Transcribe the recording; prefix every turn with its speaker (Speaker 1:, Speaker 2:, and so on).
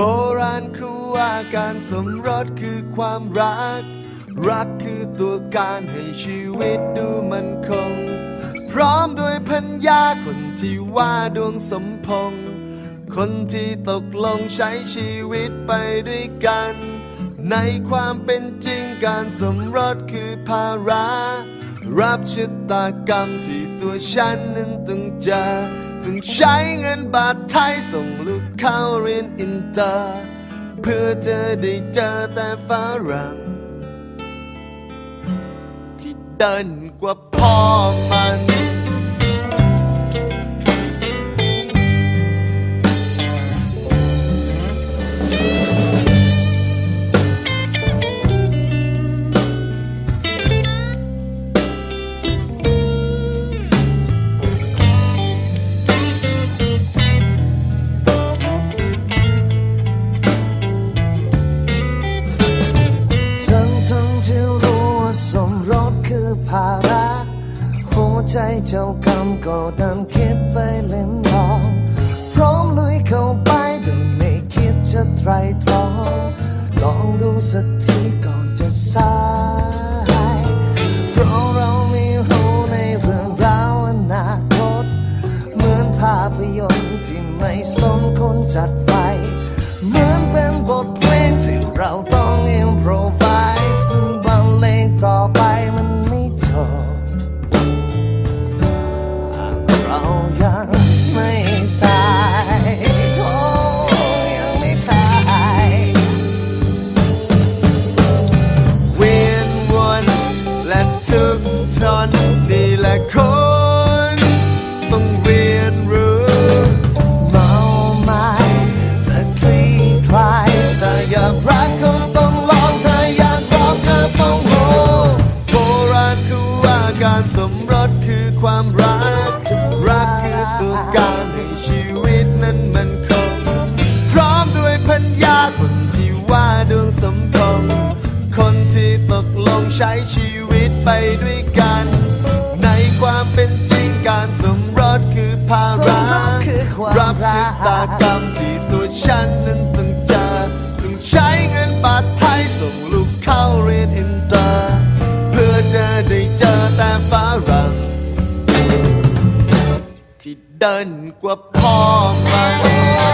Speaker 1: โบราณเขาว่าการสมรสคือความรัก รักคือตัวการให้ชีวิตดูมันคง พร้อมด้วยพัญญาคนที่ว่าดวงสมพง คนที่ตกลงใช้ชีวิตไปด้วยกัน ในความเป็นจริงการสมรสคือภาระ รับชะตากรรมที่ตัวฉันนั้นต้องเจอ ต้องใช้เงินบาทไทยส่งลูกเข้าเรียนอินเตอร์ เพื่อเธอได้เจอแต่ฝรั่งที่เดินกว่าพ่อมา
Speaker 2: คือภาระหัวใจเจ้ากรรมก็ดันคิดไปเล่นลองพร้อมลุยเข้าไปโดยไม่คิดจะไตรตรองลองดูสักทีก่อนจะสายเพราะเราไม่รู้ในเรื่องราวอนาคต เหมือนภาพยนตร์ที่ไม่สมคนจัดไฟ เหมือนเป็นบทเพลงที่เราต้อง ก
Speaker 1: ทนนี่แหละคนต้องเรียนรู้
Speaker 2: เมาไม้จะคลี่คลายถ้าอยากรักก็ต้องลองถ้าอยากบอกก็ต้องรู้
Speaker 1: โบราณเขาว่าการสมรสคือความรัก รักคือตัวการให้ชีวิตนั้นมันคง พร้อมด้วยพัญญาคนที่ว่าดวงสมพงคนที่ตกลงใช้ชีวิต ไปด้วยกัน ในความเป็นจริงการสมรสคือภาระ
Speaker 2: รั
Speaker 1: บชะตากรรมที่ตัวฉันนั้นต้องเจอต้องใช้เงินบาทไทยส่งลูกเข้าเรียนอินเตอร์เพื่อจะได้เจอแต่ฝรั่งที่เดินกว่าพ่อมัน